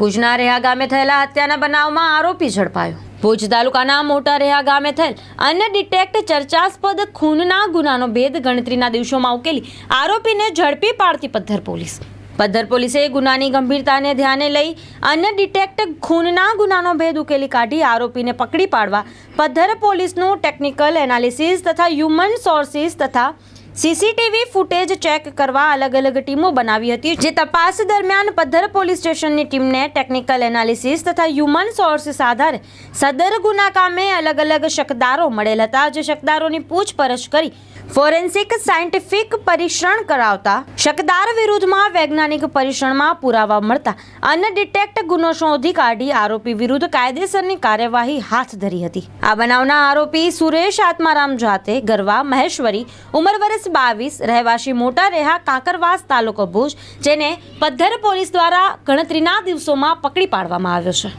ભુજના રેહા ગામે થયેલા હત્યાના બનાવમાં આરોપી ઝડપાયો. ભુજ તાલુકાના મોટા રહ્યા ગામે થયેલ અન્ય ડિટેક્ટ ચર્ચાસ્પદ ખૂનના ગુનાનો ભેદ ગણતરીના દિવસોમાં ઉકેલી આરોપીને ઝડપી પાડતી પદ્ધર પોલીસ. પદ્ધર પોલીસે ગુનાની ગંભીરતાને ધ્યાને લઈ અન્ય ડિટેક્ટ ખૂનના ગુનાનો ભેદ ઉકેલી કાઢી આરોપીને પકડી પાડવા પદ્ધર પોલીસનું ટેકનિકલ એનાલિસિસ તથા હ્યુમન સોર્સિસ તથા સીસીટીવી ફૂટેજ ચેક કરવા અલગ અલગ ટીમો બનાવી હતી, જે તપાસ દરમિયાન પદ્ધર પોલીસ સ્ટેશનની ટીમને ટેકનિકલ એનાલિસિસ તથા હ્યુમન સોર્સિસ આધારે સદર ગુના કામે અલગ અલગ શકદારો મળેલ હતા, જે શકદારોની પૂછપરછ કરી ફોરેન્સિક સાયન્ટિફિક પરીક્ષણ કરાવતા શકદાર વિરુદ્ધમાં વૈજ્ઞાનિક પરીક્ષણમાં પુરાવા મળતા અનડિટેક્ટ ગુનો શોધી કાઢી આરોપી વિરુદ્ધ કાયદેસરની કાર્યવાહી હાથ ધરી હતી. આ બનાવના આરોપી સુરેશ આત્મારામ જાતે ગરવા મહેશ્વરી ઉમર વર્ષ બાવીસ રહેવાસી મોટા રેહા કાંકરવાસ તાલુકો ભુજ, જેને પદ્ધર પોલીસ દ્વારા ગણતરીના દિવસોમાં પકડી પાડવામાં આવ્યો છે.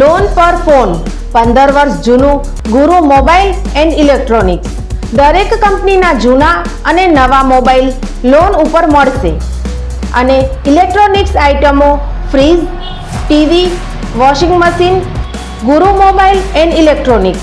લોન પર ફોન પંદર વર્ષ જૂનું, ગુરુ મોબાઈલ એન્ડ ઇલેક્ટ્રોનિક્સ. દરેક કંપનીના જૂના અને નવા મોબાઈલ લોન ઉપર મળશે. અને ઇલેક્ટ્રોનિક્સ આઇટમો fridge, TV, washing machine, Guru mobile and electronics.